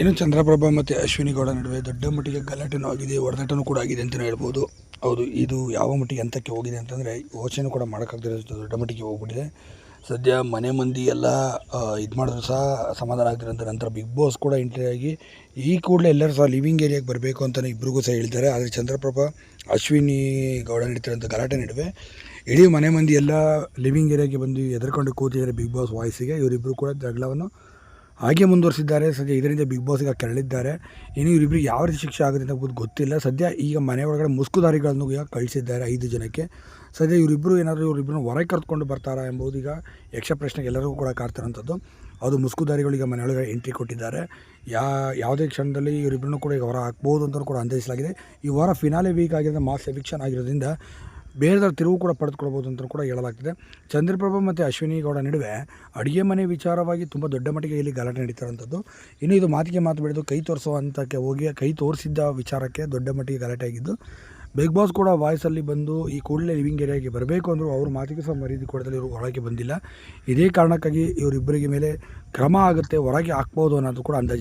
ಇನ್ನು ಚಂದ್ರಪ್ರಭಾ ಮತ್ತು ಅಶ್ವಿನಿ ಗೌಡ ನಡುವೆ ದೊಡ್ಡ ಮಟ್ಟಿಗೆ ಗಲಾಟೆನೂ ಆಗಿದೆ ಹೊಡೆದಾಟನೂ ಕೂಡ ಆಗಿದೆ ಅಂತಲೇ ಹೇಳ್ಬೋದು. ಹೌದು, ಇದು ಯಾವ ಮಟ್ಟಿಗೆ ಹಂತಕ್ಕೆ ಹೋಗಿದೆ ಅಂತಂದರೆ ಯೋಚನೆ ಕೂಡ ಮಾಡೋಕ್ಕಾಗದಿರ ದೊಡ್ಡ ಮಟ್ಟಿಗೆ ಹೋಗ್ಬಿಟ್ಟಿದೆ. ಸದ್ಯ ಮನೆ ಮಂದಿ ಎಲ್ಲ ಇದು ಮಾಡಿದ್ರು ಸಹ ಸಮಾಧಾನ ಆಗ್ತಿರೋಂಥ ನಂತರ ಬಿಗ್ ಬಾಸ್ ಕೂಡ ಎಂಟ್ರಿ ಆಗಿ ಈ ಕೂಡಲೇ ಎಲ್ಲರೂ ಸಹ ಲಿವಿಂಗ್ ಏರಿಯಾಗೆ ಬರಬೇಕು ಅಂತಲೇ ಇಬ್ಬರಿಗೂ ಸಹ ಹೇಳ್ತಾರೆ. ಆದರೆ ಚಂದ್ರಪ್ರಭಾ, ಅಶ್ವಿನಿ ಗೌಡ ನಡೀತಿರೋಂಥ ಗಲಾಟೆ ನಡುವೆ ಇಡೀ ಮನೆ ಮಂದಿ ಎಲ್ಲ ಲಿವಿಂಗ್ ಏರಿಯಾಗೆ ಬಂದು ಎದುರ್ಕೊಂಡು ಕೂತಿದ್ದಾರೆ ಬಿಗ್ ಬಾಸ್ ವಾಯ್ಸಿಗೆ ಇವರಿಬ್ಬರು ಕೂಡ ಜಗಳವನ್ನು ಹಾಗೆ ಮುಂದುವರಿಸಿದ್ದಾರೆ. ಸದ್ಯ ಇದರಿಂದ ಬಿಗ್ ಬಾಸ್ ಈಗ ಕೆರಳಿದ್ದಾರೆ. ಇನ್ನು ಇವರಿಬ್ಬರಿಗೆ ಯಾವ ರೀತಿ ಶಿಕ್ಷೆ ಆಗುತ್ತೆ ಅಂತ ಗೊತ್ತು- ಗೊತ್ತಿಲ್ಲ. ಸದ್ಯ ಈಗ ಮನೆ ಒಳಗಡೆ ಮುಸ್ಕುದಾರಿಗಳನ್ನು ಈಗ ಕಳಿಸಿದ್ದಾರೆ ಐದು ಜನಕ್ಕೆ. ಸದ್ಯ ಇವರಿಬ್ಬರು ಏನಾದರೂ ಇವರಿಬ್ಬರನ್ನು ಹೊರಗೆ ಕರೆದುಕೊಂಡು ಬರ್ತಾರಾ ಎಂಬುದು ಈಗ ಯಕ್ಷ ಪ್ರಶ್ನೆಗೆ ಎಲ್ಲರಿಗೂ ಕೂಡ ಕಾಡ್ತಿರೋಂಥದ್ದು ಅದು ಮುಸ್ಕುದಾರಿಗಳು ಈಗ ಮನೆಯೊಳಗೆ ಎಂಟ್ರಿ ಕೊಟ್ಟಿದ್ದಾರೆ. ಯಾ, ಯಾವುದೇ ಕ್ಷಣದಲ್ಲಿ ಇವರಿಬ್ಬರನ್ನು ಕೂಡ ಈಗ ಹೊರ ಹಾಕ್ಬೋದು ಅಂತ ಕೂಡ ಅಂದಾಜಿಸಲಾಗಿದೆ. ಈ ವಾರ ಫಿನಾಲೆ ವೀಕ್ ಆಗಿರೋದ್ರಿಂದ ಮಾಸ್ ಎವಿಕ್ಷನ್ ಆಗಿರೋದ್ರಿಂದ ಬೇರೆದವ್ರ ತಿರುವು ಕೂಡ ಪಡೆದುಕೊಳ್ಬೋದು ಅಂತ ಕೂಡ ಹೇಳಲಾಗ್ತಿದೆ. ಚಂದ್ರಪ್ರಭಾ ಮತ್ತು ಅಶ್ವಿನಿ ಗೌಡ ನಡುವೆ ಅಡುಗೆ ಮನೆ ವಿಚಾರವಾಗಿ ತುಂಬ ದೊಡ್ಡ ಮಟ್ಟಿಗೆ ಇಲ್ಲಿ ಗಲಾಟೆ ನಡೀತಾರಂಥದ್ದು ಇನ್ನು ಇದು ಮಾತಿಗೆ ಮಾತು ಬೆಳೆದು ಕೈ ತೋರಿಸೋ ಹಂತಕ್ಕೆ ಹೋಗಿ ಕೈ ತೋರಿಸಿದ್ದ ವಿಚಾರಕ್ಕೆ ದೊಡ್ಡ ಮಟ್ಟಿಗೆ ಗಲಾಟೆ ಆಗಿದ್ದು, ಬಿಗ್ ಬಾಸ್ ಕೂಡ ವಾಯ್ಸಲ್ಲಿ ಬಂದು ಈ ಕೂಡಲೇ ಲಿವಿಂಗ್ ಏರಿಯಾಗೆ ಬರಬೇಕು ಅಂದರೂ ಅವ್ರ ಮಾತಿಗೆ ಸಹ ಮರೀದಿ ಕೊಡದಲ್ಲಿ ಇವರು ಹೊರಗೆ ಬಂದಿಲ್ಲ. ಇದೇ ಕಾರಣಕ್ಕಾಗಿ ಇವರಿಬ್ಬರಿಗೆ ಮೇಲೆ ಕ್ರಮ ಆಗುತ್ತೆ, ಹೊರಗೆ ಹಾಕ್ಬೋದು ಅನ್ನೋದು ಕೂಡ ಅಂದಾಜು